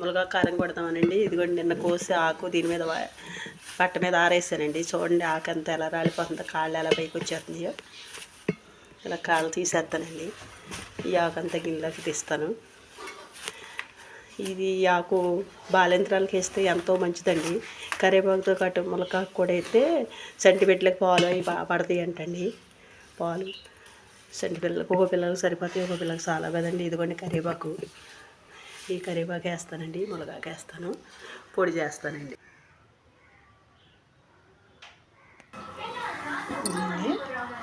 ములగా కారం కొడతామనండి ఇదిగోండి నిన్న కోసి ఆకు దీని మీద పట్ట మీద ఆరేసానండి. చూడండి ఆకు అంతా ఎలా రాలిపోతుందో కాళ్ళు ఎలా పైకి వచ్చేస్తున్నాయో. ఇలా కాళ్ళు తీసేస్తానండి. ఈ ఆకు అంతా గిన్నెలోకి తీస్తాను. ఇది ఆకు బాలింత్రాలకి వేస్తే ఎంతో మంచిదండి. కరివేపాకుతో కట్టు ములకాకు కూడా అయితే సెంటిమెంట్లకు పాలు అవి బాగా పడతాయి అంటండి. పాలు. సెంటి ఒక పిల్లలకు సరిపోతాయి ఒక పిల్లలకు చాలా కదండి. ఇదిగోండి కరివేపాకు ఈ కరివేపాకు వేస్తానండి మునగాకు వేస్తాను పొడి చేస్తానండి.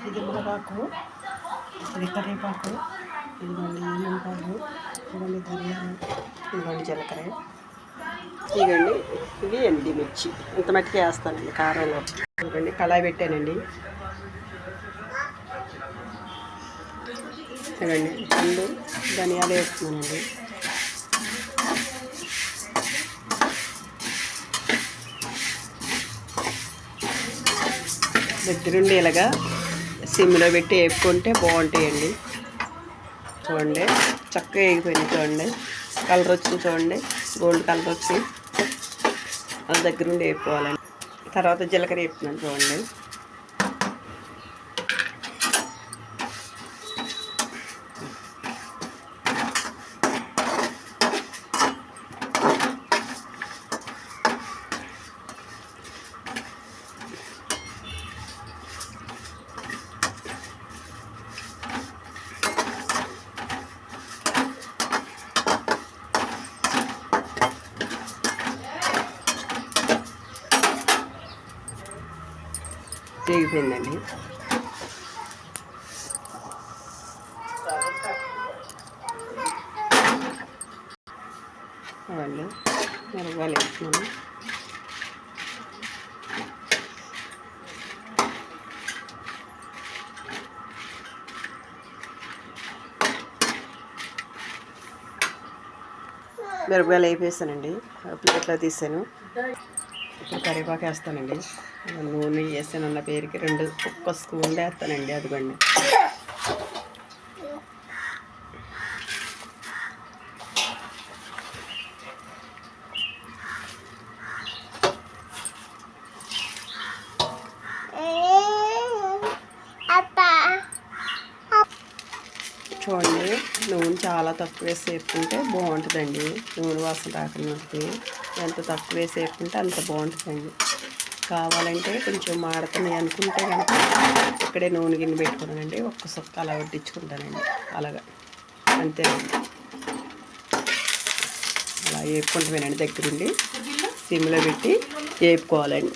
ఇది మునగాకు ఇది కరివేపాకు ఇదిగోండి ఎల్లుల్లిపాయలు ఇదిగోండి ధనియాలు ఇదిగోండి జీలకర్ర. ఇగండి ఇవి ఎండి మిర్చి. ఇంత మట్టికి వేస్తానండి కారంలో. ఇదిగండి కళాయి పెట్టానండి. ఇదిగండి రెండు ధనియాలు వేస్తున్నానండి. దగ్గరుండి ఇలాగా సిమ్లో పెట్టి వేపుకుంటే బాగుంటాయండి. చూడండి చక్కగా వేగిపోయింది చూడండి. కలర్ వచ్చింది చూడండి గోల్డ్ కలర్ వచ్చి అది దగ్గరుండి వేపుకోవాలండి. తర్వాత జీలకర్ర వేపుతున్నాను చూడండి. వేగిపోయిందండి వాళ్ళు మిరపకాయలు వేస్తున్నాను మిరపకాయలు వేపేసానండి ప్లేట్లో తీసాను. ఇప్పుడు కరివేపాకు వేస్తానండి. నూనె వేసాను పేరుకి రెండు ఒక్క స్పూన్ వేస్తానండి అదిగోండి. చూడండి నూనె చాలా తక్కువ వేసి వేపుకుంటే బాగుంటుందండి. నూనె వాసన రాకుండా ఎంత తక్కువ వేసి వేపుకుంటే అంత బాగుంటుందండి. కావాలంటే కొంచెం మాడుతున్నాయి అనుకుంటే కనుక ఇక్కడే నూనె గిన్నె పెట్టుకున్నానండి. ఒక్క సొక్క అలా వడ్డించుకుంటానండి. అలాగా. అంతేనండి అలా వేపుకుంటామేనండి దగ్గరుండి. సిమ్లో పెట్టి వేపుకోవాలండి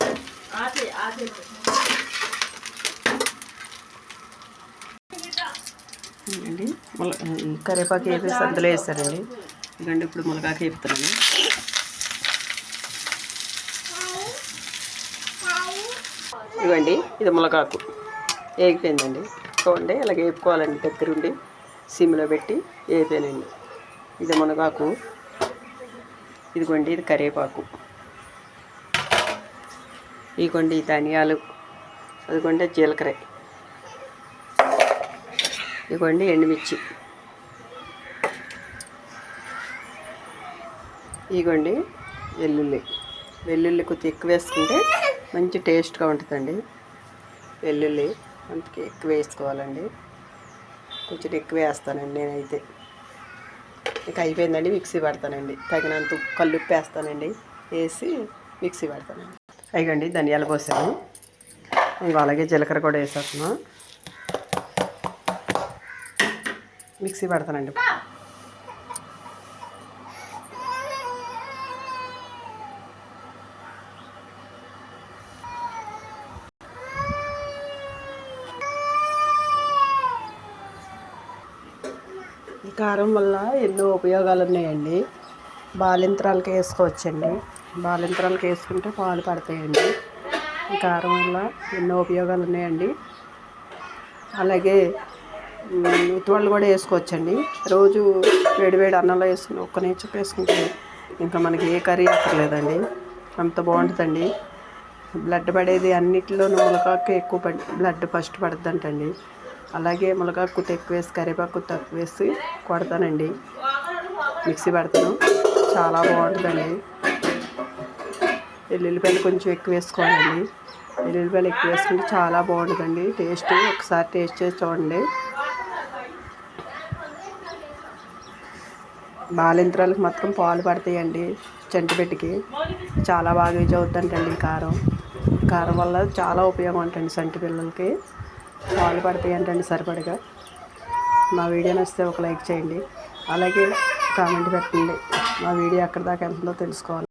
అండి ముల కరివేపాకు వేసేసి అందులో వేస్తారండి. ఇదండి ఇప్పుడు మునగాకు వేపుతున్నాను. ఇవ్వండి ఇది మునగాకు. వేగిపోయిందండి. చూడండి ఇలాగ వేపుకోవాలండి దగ్గరుండి. సిమ్లో పెట్టి వేపానండి. ఇది మునగాకు. ఇదిగోండి ఇది కరివేపాకు. ఇదిగోండి ధనియాలు. అదిగోండి జీలకర్ర. ఇదిగోండి ఎండుమిర్చి. ఇదిగోండి వెల్లుల్లి. వెల్లుల్లి కొద్దిగా ఎక్కువ వేసుకుంటే మంచి టేస్ట్గా ఉంటుందండి వెల్లుల్లి. అందుకే ఎక్కువ వేసుకోవాలండి. కొంచెం ఎక్కువ వేస్తానండి నేనైతే. ఇక అయిపోయిందండి మిక్సీ పడతానండి. తగినంత ఉప్పు కల్లుప్పు వేస్తానండి. వేసి మిక్సీ పడతానండి. అయిగండి ధనియాలు పోసాము ఇంకో అలాగే జీలకర్ర కూడా వేసేస్తున్నాం. మిక్సీ పెడతానండి. ఈ కారం వల్ల ఎన్నో ఉపయోగాలు ఉన్నాయండి బాలింత్రాలకి వేసుకోవచ్చండి. బాలింత్రాలకి వేసుకుంటే పాలు పడతాయండి. ఈ కారం వల్ల ఎన్నో ఉపయోగాలు ఉన్నాయండి అలాగే ఉత్తివాళ్ళు కూడా వేసుకోవచ్చండి. రోజు వేడివేడి అన్నంలో వేసుకుని ఒక్క నేచప్ వేసుకుంటే ఇంకా మనకి ఏ కర్రీ అక్కర్లేదండి అంత బాగుంటుందండి. బ్లడ్ పడేది అన్నిటిలోనూ ములకాకు ఎక్కువ పడి బ్లడ్ ఫస్ట్ పడుతుందంటండి అలాగే ములకాకు ఎక్కువ వేసి కరివేపాకు తక్కువ వేసి కొడతానండి. మిక్సీ పడతాను. చాలా బాగుంటుందండి. ఎల్లుల్లిపాయలు కొంచెం ఎక్కువ వేసుకోవాలండి. ఎల్లుల్లిపాయలు ఎక్కువ వేసుకుంటే చాలా బాగుంటుందండి. టేస్ట్ ఒకసారి టేస్ట్ చేసి చూడండి. బాలింత్రాలకు మాత్రం పాలు పడతాయండి చంటిబిడ్డకి చాలా బాగా యూజ్ అవుతుందంటండి కారం. కారం వల్ల చాలా ఉపయోగం ఉంటుంది సంటి పిల్లలకి. పాలు పడతాయి అంటండి సరిపడగా. మా వీడియో నచ్చితే ఒక లైక్ చేయండి. అలాగే కామెంట్ పెట్టండి. మా వీడియో ఎక్కడి దాకా ఎంతుందో తెలుసుకోవాలి.